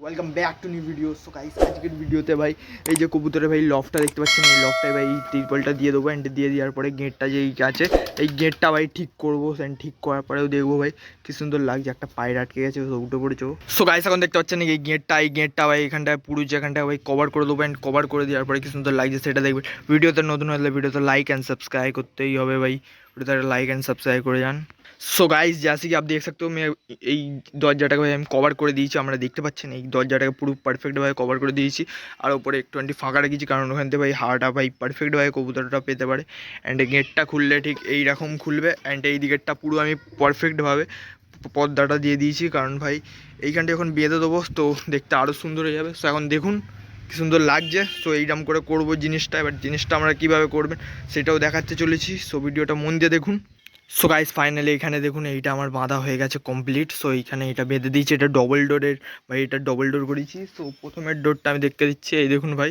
Welcome back to new video so guys আজকের ভিডিওতে ভাই, এই যে কবুতরের ভাই লফটা দেখতে পাচ্ছেন, এই লফটায় ভাই ত্রিপলটা দিয়ে দেবো অ্যান্ড দিয়ে দেওয়ার পরে গেটটা যেই আছে, এই গেটটা ভাই ঠিক করব অ্যান্ড ঠিক করার পরেও দেখব ভাই কি সুন্দর লাগছে। একটা পায়ের আটকে গেছে তো উঠে পড়েছে সো গাইস এখন দেখতে পাচ্ছেন এই গেটটা এই গেটটা ভাই এখানটায় পুরো যেখানটায় ভাই কভার করে দেবো অ্যান্ড কভার করে দেওয়ার পরে কি সুন্দর লাগছে সেটা দেখবেন। ভিডিওতে নতুন হলে ভিডিওতে লাইক অ্যান্ড সাবস্ক্রাইব করতেই হবে ভাই। ভিডিওতে লাইক অ্যান্ড সাবস্ক্রাইব করে যান। সো গাইস जैसे कि आप देख सकते हो मैं এই দরজাটাকে ভাই আমি কভার করে দিয়েছি আমরা দেখতে পাচ্ছেন এই দরজাটাকে পুরো পারফেক্টভাবে কভার করে দিয়েছি আর ওপরে টোয়েন্টি ফাঁকা রেখেছি কারণ ওখান থেকে ভাই হাওয়াটা ভাই পারফেক্টভাবে কবুতরটা পেতে পারে অ্যান্ড গেটটা খুললে ঠিক এই রকম খুলবে অ্যান্ড এই দিকেরটা পুরো আমি পারফেক্টভাবে পর্দাটা দিয়ে দিয়েছি কারণ ভাই এইখানটা যখন বেঁধে দেবো তো দেখতে আরও সুন্দর হয়ে যাবে সো এখন দেখুন কি সুন্দর লাগছে সো এইরকম করে করবো জিনিসটা এবার জিনিসটা আমরা কীভাবে করবেন সেটাও দেখাতে চলেছি সো ভিডিওটা মন দিয়ে দেখুন সো গাইস ফাইনালি এখানে দেখুন, এইটা আমার বাঁধা হয়ে গেছে কমপ্লিট সো এইখানে এটা বেঁধে দিয়েছি, এটা ডবল ডোরের ভাই এটা ডবল ডোর করেছি। সো প্রথমের ডোরটা আমি দেখতে দিচ্ছি, এই দেখুন ভাই,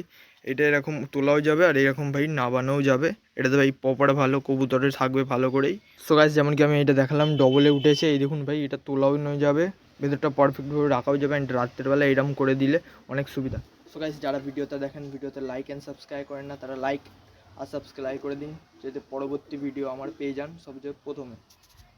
এটা এরকম তোলাও যাবে আর এরকম ভাই নাবানোও যাবে। এটাতে ভাই পপার ভালো, কবুতরে থাকবে ভালো করেই। সো গাইস যেমন কি আমি এটা দেখালাম ডবলে উঠেছে, এই দেখুন ভাই, এটা তোলাও নয় যাবে। ভেতরটা পারফেক্টভাবে রাখাও যাবে অ্যান্ড রাত্রেবেলা এরকম করে দিলে অনেক সুবিধা। সো গাইস যারা ভিডিওটা দেখেন, ভিডিওতে লাইক অ্যান্ড সাবস্ক্রাইব করেন না, তারা লাইক আর সাবস্ক্রাইব করে দিন, যাতে পরবর্তী ভিডিও আমার পেয়ে যান সবচেয়ে প্রথমে।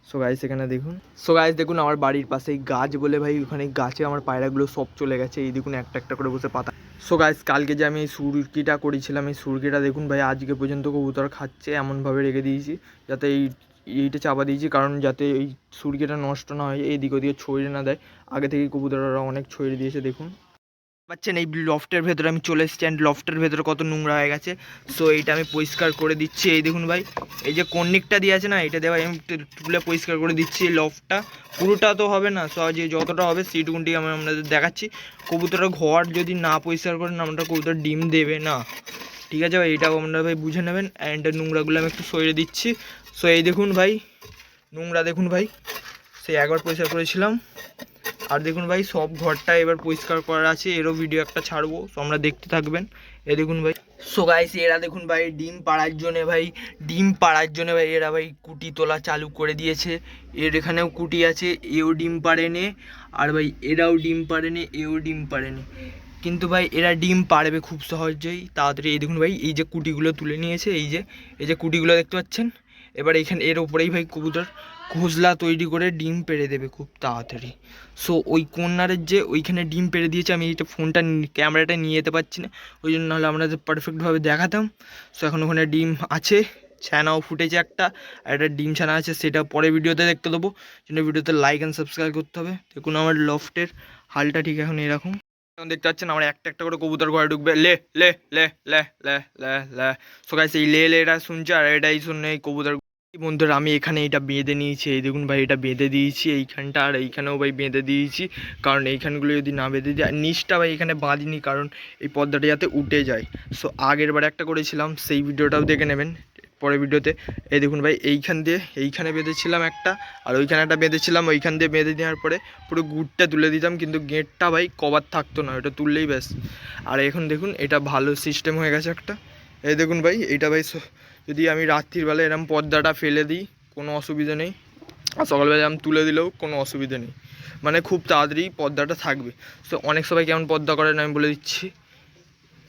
সো গাইস এখানে দেখুন। সো গাইস দেখুন আমার বাড়ির পাশে গাছ বলে ভাই, ওখানে গাছে আমার পায়রাগুলো সব চলে গেছে। এই দেখুন একটা একটা করে বসে পাতা। সো গাইস কালকে যে আমি এই সুরকিটা করেছিলাম, এই সুরকিটা দেখুন ভাই, আজকে পর্যন্ত কবুতর খাচ্ছে, এমনভাবে রেখে দিয়েছি, যাতে এই, এইটা চাপা দিয়েছি, কারণ যাতে এই সুরকিটা নষ্ট না হয়, এইদিক ওদিকে ছড়িয়ে না দেয়। আগে থেকে কবুতররা অনেক ছড়িয়ে দিয়েছে, দেখুন। পাচ্ছেন? এই লফটের ভেতরে আমি চলে এসেছি অ্যান্ড লফটের ভেতরে কত নোংরা হয়ে গেছে। সো এইটা আমি পরিষ্কার করে দিচ্ছি। এই দেখুন ভাই, এই যে কন্নিকটা দিয়ে আছে না এটা দেওয়া আমি তুলে পরিষ্কার করে দিচ্ছি এই লফটা পুরোটা তো হবে না সো যে যতটা হবে সেইটুকুনটি আমি আপনাদের দেখাচ্ছি। কবুতরের ঘর যদি না পরিষ্কার করেন, আমরা কবুতর ডিম দেবে না। ঠিক আছে ভাই এটাও আপনারা ভাই বুঝে নেবেন। অ্যান্ড নোংরাগুলো আমি একটু সরিয়ে দিচ্ছি। সো এই দেখুন ভাই, নোংরা দেখুন ভাই। সেই একবার পরিষ্কার করেছিলাম। আর দেখুন ভাই, সব ঘরটা এবার পরিষ্কার করার আছে। এরও ভিডিও একটা ছাড়বো তো আমরা দেখতে থাকবেন। এ দেখুন ভাই, সো গাইস এরা দেখুন ভাই, ডিম পাড়ার জন্য ভাই, ডিম পাড়ার জন্য ভাই, এরা ভাই কুটি তোলা চালু করে দিয়েছে। এর এখানেও কুটি আছে, এও ডিম পাড়ে নে আর ভাই, এরাও ডিম পাড়ে নে এও ডিম পাড়ে নে কিন্তু ভাই, এরা ডিম পাড়বে খুব সহজেই। তাড়াতাড়ি, এই দেখুন ভাই, এই যে কুটিগুলো তুলে নিয়েছে, এই যে এই যে কুটিগুলো দেখতে পাচ্ছেন? এবার এখানে, এর ওপরেই ভাই কবুতর। ঘোষলা তৈরি করে ডিম পেড়ে দেবে খুব তাড়াতাড়ি। সো ওই কর্নারের যে ওইখানে ডিম পেড়ে দিয়েছে, আমি এইটা ফোনটা ক্যামেরাটা নিয়ে যেতে পারছি না। ওই জন্য নাহলে আপনাদের পারফেক্টভাবে দেখাতাম। সো এখন ওখানে ডিম আছে, ছানাও ফুটেছে একটা, আর একটা ডিম ছানা আছে, সেটা পরে ভিডিওতে দেখতে দেবো। জন্য ভিডিওতে লাইক অ্যান্ড সাবস্ক্রাইব করতে হবে। দেখুন আমার লফটের হালটা ঠিক এখন এরকম। এখন দেখতে পাচ্ছেন আমার একটা একটা করে কবুতর ঘরে ঢুকবে। লে লে লে লে লে লে লে। সো গাইস এই লে লে এটা শুনছে, আর এটাই শুনে এই কবুতর বন্ধুরা, আমি এখানে এটা বেঁধে নিয়েছি। এই দেখুন ভাই, এটা বেঁধে দিয়েছি এইখানটা, আর এইখানেও ভাই বেঁধে দিয়েছি। কারণ এইখানগুলো যদি না বেঁধে দিই, আর নিচটা ভাই এখানে বাঁধিনি, কারণ এই পর্দাটা যাতে উঠে যায়। সো আগের বার একটা করেছিলাম, সেই ভিডিওটাও দেখে নেবেন পরের ভিডিওতে। এই দেখুন ভাই, এইখান দিয়ে, এইখানে বেঁধেছিলাম একটা, আর ওইখানে একটা বেঁধেছিলাম, ওইখান দিয়ে বেঁধে দেওয়ার পরে পুরো গুড়টা তুলে দিতাম, কিন্তু গেটটা ভাই কভার থাকতো না, ওটা তুললেই ব্যাস। আর এখন দেখুন, এটা ভালো সিস্টেম হয়ে গেছে একটা। এই দেখুন ভাই এইটা ভাই যদি আমি রাত্রিবেলা এরম পর্দাটা ফেলে দিই, কোনো অসুবিধা নেই। আর সকালবেলা এরম তুলে দিলেও কোনো অসুবিধা নেই। মানে খুব তাড়াতাড়ি পর্দাটা থাকবে। তো অনেক সবাই কেমন পর্দা করেন আমি বলে দিচ্ছি।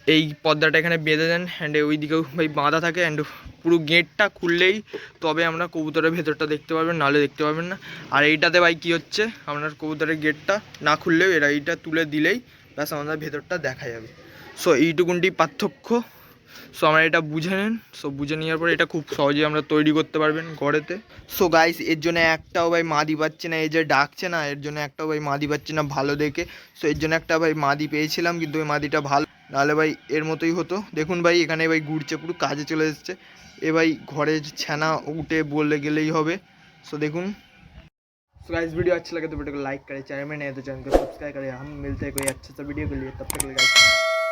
এই পর্দাটা এখানে বেঁধে দেন অ্যান্ড ওই দিকেও ভাই বাঁধা থাকে অ্যান্ড পুরো গেটটা খুললেই তবে আমরা কবুতরের ভেতরটা দেখতে পারবেন, নাহলে দেখতে পারবেন না। আর এইটাতে ভাই কী হচ্ছে, আপনার কবুতরের গেটটা না খুললেও এরা এইটা তুলে দিলেই ব্যাস আমাদের ভেতরটা দেখা যাবে। সো এইটুকুনটি পার্থক্য। সো আমরা এটা বুঝে নেন সো বুঝে নেওয়ার পরে এটা খুব সহজেই আমরা তৈরি করতে পারবেন ঘরেতে সো গাইস এর জন্য একটাও ভাই মাদি পাচ্ছে না এই যে ডাকছে না এর জন্য একটাও ভাই মাদি পাচ্ছে না ভালো দেখে সো এর জন্য একটা ভাই মাদি পেয়েছিলাম কিন্তু ওই মাদিটা ভালো নাহলে ভাই এর মতোই হতো দেখুন ভাই এখানে ভাই ঘুরছে পুরো কাজে চলে এসেছে এ ভাই ঘরে ছানা উঠে বললে গেলেই হবে सो देखून सो गाइस वीडियो अच्छा लगे तो वीडियो को लाइक करें चैनल में नए हैं तो चैनल को सब्सक्राइब करें हम मिलते हैं कोई अच्छे सा वीडियो के लिए तब तक के लिए guys